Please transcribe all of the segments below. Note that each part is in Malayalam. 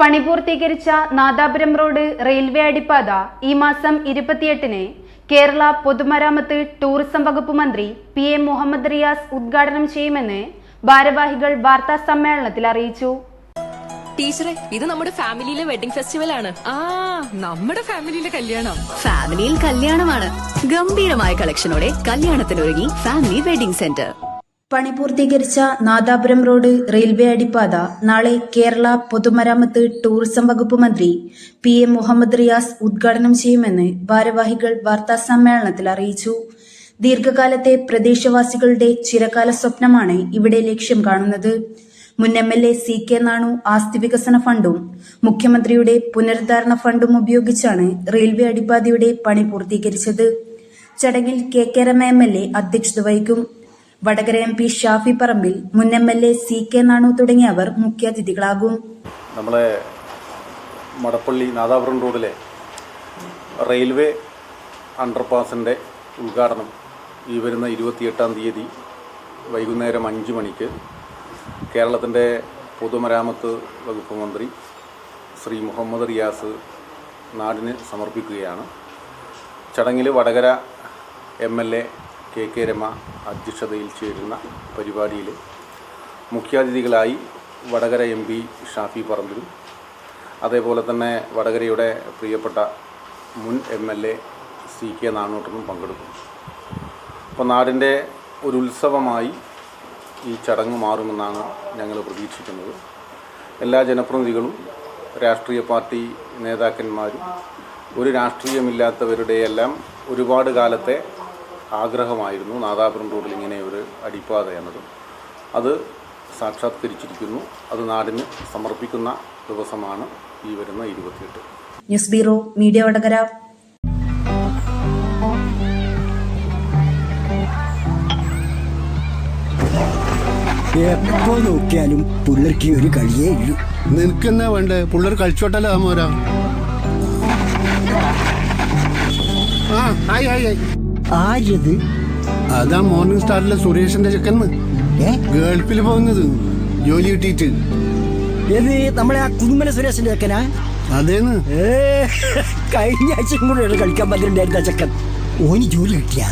പണി പൂർത്തീകരിച്ച നാദാപുരം റോഡ് റെയിൽവേ അടിപ്പാത ഈ മാസം ഇരുപത്തിയെട്ടിന് കേരള പൊതുമരാമത്ത് ടൂറിസം വകുപ്പ് മന്ത്രി പി എ മുഹമ്മദ് റിയാസ് ഉദ്ഘാടനം ചെയ്യുമെന്ന് ഭാരവാഹികൾ വാർത്താ സമ്മേളനത്തിൽ അറിയിച്ചു. ടീച്ചറെ ഇത് നമ്മുടെ ഫാമിലിയിലെ വെഡിംഗ് ഫെസ്റ്റിവൽ ആണ്. ആ നമ്മുടെ ഫാമിലിയിലെ കല്യാണം. ഫാമിലിയിൽ കല്യാണമാണ്. ഗംഭീരമായ കളക്ഷനോടെ കല്യാണത്തിനൊരുങ്ങി ഫാമിലി വെഡിംഗ് സെന്റർ. പണി പൂർത്തീകരിച്ച നാദാപുരം റോഡ് റെയിൽവേ അടിപ്പാത നാളെ കേരള പൊതുമരാമത്ത് ടൂറിസം വകുപ്പ് മന്ത്രി പി എം മുഹമ്മദ് റിയാസ് ഉദ്ഘാടനം ചെയ്യുമെന്ന് ഭാരവാഹികൾ വാർത്താ സമ്മേളനത്തിൽ അറിയിച്ചു. ദീർഘകാലത്തെ പ്രദേശവാസികളുടെ ചിരകാല സ്വപ്നമാണ് ഇവിടെ ലക്ഷ്യം കാണുന്നത്. മുൻ M L A C K Nanu ആസ്തി വികസന ഫണ്ടും മുഖ്യമന്ത്രിയുടെ പുനരുദ്ധാരണ ഫണ്ടും ഉപയോഗിച്ചാണ് റെയിൽവേ അടിപ്പാതയുടെ പണി പൂർത്തീകരിച്ചത്. ചടങ്ങിൽ K K Rema M L A അധ്യക്ഷത വഹിക്കും. വടകര എം പി ഷാഫി പറമ്പിൽ മുൻ M L A C K Nanu തുടങ്ങിയവർ മുഖ്യാതിഥികളാകും. നമ്മളെ മടപ്പള്ളി നാദാപുരം റോഡിലെ റെയിൽവേ അണ്ടർപാസിന്റെ ഉദ്ഘാടനം ഈ വരുന്ന ഇരുപത്തിയെട്ടാം തീയതി വൈകുന്നേരം അഞ്ച് മണിക്ക് കേരളത്തിന്റെ പൊതുമരാമത്ത് വകുപ്പ് മന്ത്രി ശ്രീ മുഹമ്മദ് റിയാസ് നാടിന് സമർപ്പിക്കുകയാണ്. ചടങ്ങിൽ Vadakara M L A K K Rama അധ്യക്ഷതയിൽ ചേരുന്ന പരിപാടിയിൽ മുഖ്യാതിഥികളായി വടകര എം പി ഷാഫി പറമ്പിലും അതേപോലെ തന്നെ വടകരയുടെ പ്രിയപ്പെട്ട മുൻ M L A C K നാണോട്ടനും പങ്കെടുക്കും. അപ്പോൾ നാടിന്റെ ഒരു ഉത്സവമായി ഈ ചടങ്ങ് മാറുമെന്നാണ് ഞങ്ങൾ പ്രതീക്ഷിക്കുന്നത്. എല്ലാ ജനപ്രതിനിധികളും രാഷ്ട്രീയ പാർട്ടി നേതാക്കന്മാരും ഒരു രാഷ്ട്രീയമില്ലാത്തവരുടെയെല്ലാം ഒരുപാട് കാലത്തെ ആഗ്രഹമായിരുന്നു. നാദാപുരം റോഡിൽ ഇങ്ങനെ ഒരു അടിപ്പാത എന്നത്. അത് സാക്ഷാത്കരിച്ചിരിക്കുന്നു. അത് നാടിന് സമർപ്പിക്കുന്ന ദിവസമാണ് ഈ വരുന്ന ഇരുപത്തിയെട്ട്. News bureau media Vadakara. എപ്പോ നോക്കിയാലും പിള്ളേർക്ക് ഒരു കളിയേ ഇല്ല. നിനക്കെന്നാ വേണ്ടേ? പിള്ളേർ കളിച്ചോട്ടല്ലോ താമോരാ ആ ആയി ആയി ഹായ്. ആരത് അതാ മോർണിംഗ് സ്റ്റാറിലെ സുരേഷിന്റെ ചെക്കന്ന് ഏ? ഗൾഫിൽ പോകുന്നത്. ജോലി കിട്ടിയിട്ട്. ഏത്? നമ്മളെ ആ കുന്നുമല സുരേഷിന്റെ ചെക്കനാ? അതേന്ന്. ഏ കഴിഞ്ഞ ആഴ്ചയും കൂടെ കളിക്കാൻ പറ്റിണ്ടായിരുന്ന ചെക്കൻ. ഓന് ജോലി കിട്ടിയ?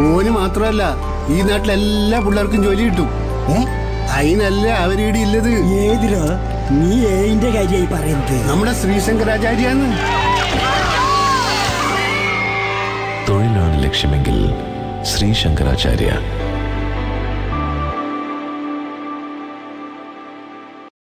ഓന് മാത്രമല്ല ഈ നാട്ടിലെ എല്ലാ പിള്ളേർക്കും ജോലി കിട്ടും. ഏ? അതിനല്ല അവരീടെ ഇല്ലത്. ഏതിലോ നീ ഏതിന്റെ കാര്യമായി പറയുന്നത്. നമ്മുടെ ശ്രീശങ്കരാചാര്യാന്ന് ലക്ഷ്യമെങ്കിൽ ശ്രീ ശങ്കരാചാര്യ